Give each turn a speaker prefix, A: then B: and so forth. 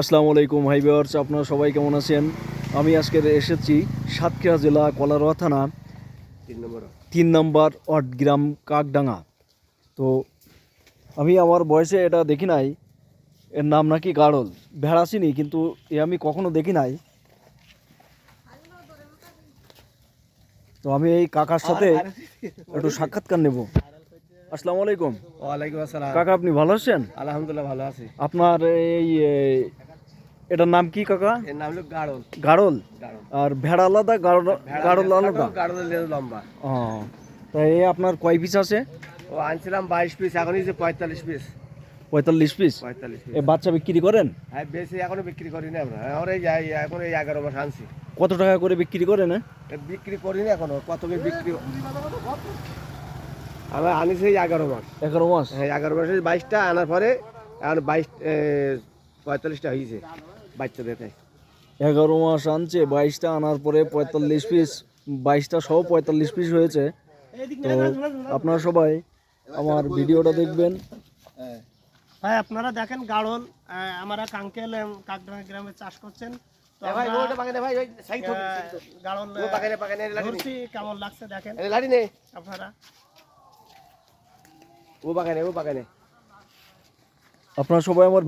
A: আসসালামু আলাইকুম hi viewers আপনারা সবাই কেমন আছেন? আমি আজকে এসেছি সাতক্ষীরা জেলা কলারোয়া থানা
B: তিন নম্বর
A: ওয়ার্ড। গ্রাম কাকডাঙ্গা। তো আমি আমার বয়সে এটা দেখি নাই এর নাম নাকি গাড়ল ভেড়া চিনি কিন্তু এ আমি কখনো দেখি নাই। তো আমি এই কাকার সাথে একটু সাক্ষাৎকার নেব। আসসালামু আলাইকুম।
B: ওয়ালাইকুম আসসালাম।
A: কাকা আপনি ভালো আছেন?
B: আলহামদুলিল্লাহ ভালো আছি।
A: আপনার এই এটার নাম কি কাকা?
B: এর নাম হলো গাড়ল।
A: গাড়ল?
B: গাড়ল।
A: আর ভেড়া আলাদা গাড়ল গাড়ল আলাদা?
B: গাড়লের লেজ লম্বা।
A: ও তাই এই আপনার কয় পিস আছে?
B: ও আনছিলাম বাইশ পিস এখন যে পঁয়তাল্লিশ পিস
A: পঁয়তাল্লিশ পিস
B: পঁয়তাল্লিশ পিস
A: এ বাচ্চা বিক্রি করেন?
B: হ্যাঁ বেশি এখনও বিক্রি করিনি আমরা। এখন এই যাই এখন এই এগারো মাস আনছি।
A: কত টাকা করে বিক্রি করেন না
B: এ বিক্রি করিনি এখনও কত করে বিক্রি আমি আনিছি এগারো মাস।
A: এগারো মাস?
B: হ্যাঁ এগারো মাসে বাইশটা আনার পরে এখন বাইশ এ, পঁয়তাল্লিশটা হয়েছে বাচ্চা দেতে
A: এগারো মাস আনছে বাইশটা আনার পরে পঁয়তাল্লিশ পিস বাইশটা সহ পঁয়তাল্লিশ পিস হয়েছে। তো আপনারা সবাই আমার ভিডিওটা দেখবেন।
C: ভাই আপনারা দেখেন গাড়ল আমরা কাঙ্কেল কাকডাঙ্গা গ্রামে চাষ করছেন। কেমন লাগছে দেখেন? আপনারা?
B: ও বাগানে ও বাগানে।
A: আপনারা সবাই আমার